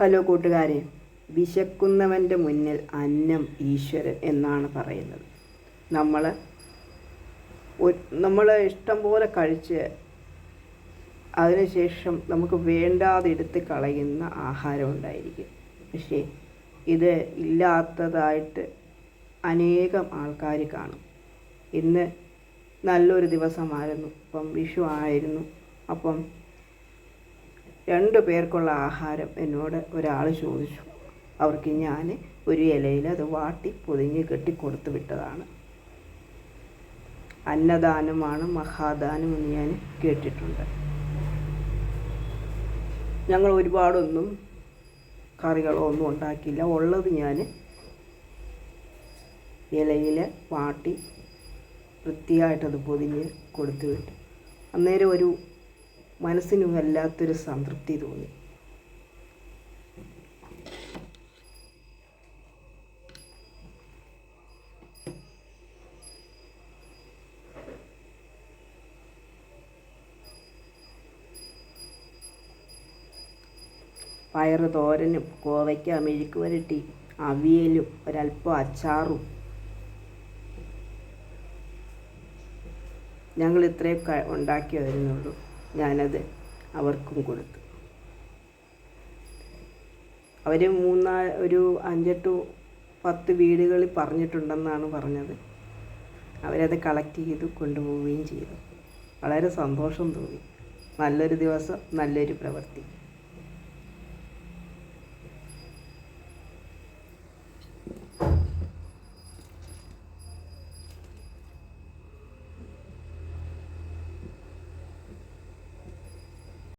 Hello കൂട്ടുകാരെ. വിശക്കുന്നവന്റെ മുന്നിൽ അന്നം ഈശ്വരൻ എന്നാണ് പറയുന്നത്. നമ്മൾ നമ്മൾ ഇഷ്ടം പോലെ കഴിച്ച് അതിനുശേഷം നമുക്ക് വേണ്ടാതെ എടുത്ത് കളയുന്ന ആഹാരം ഉണ്ടായിരിക്കും. പക്ഷേ ഇത് ഇല്ലാത്തതായിട്ട് അനേകം ആൾക്കാർ കാണും. ഇന്ന് നല്ലൊരു ദിവസമായിരുന്നു. ഇപ്പം വിഷു ആയിരുന്നു. അപ്പം രണ്ട് പേർക്കുള്ള ആഹാരം എന്നോട് ഒരാൾ ചോദിച്ചു. അവർക്ക് ഞാൻ ഒരു ഇലയിൽ അത് വാട്ടി പൊതിഞ്ഞ് കെട്ടി കൊടുത്തു വിട്ടതാണ്. അന്നദാനമാണ് മഹാദാനം എന്ന് ഞാൻ കേട്ടിട്ടുണ്ട്. ഞങ്ങൾ ഒരുപാടൊന്നും കറികളോ ഒന്നും ഉണ്ടാക്കിയില്ല. ഉള്ളത് ഞാൻ ഇലയിൽ വാട്ടി വൃത്തിയായിട്ടത് പൊതിഞ്ഞ് കൊടുത്തു വിട്ടു. അന്നേരം ഒരു മനസ്സിന് വല്ലാത്തൊരു സംതൃപ്തി തോന്നി. പയറ് തോരനും കോവയ്ക്ക മെഴുക്ക് വരട്ടി അവിയലും ഒരല്പം അച്ചാറും. ഞങ്ങൾ ഇത്രയൊക്കെ ഉണ്ടാക്കി വരുന്നുള്ളൂ ഞാനത് അവർക്കും കൊടുത്തു. അവർ മൂന്നാ ഒരു അഞ്ചെട്ട് പത്ത് വീടുകളിൽ പറഞ്ഞിട്ടുണ്ടെന്നാണ് പറഞ്ഞത്. അവരത് കളക്ട് ചെയ്ത് കൊണ്ടുപോവുകയും ചെയ്തു. വളരെ സന്തോഷം തോന്നി. നല്ലൊരു ദിവസം നല്ലൊരു പ്രവൃത്തി.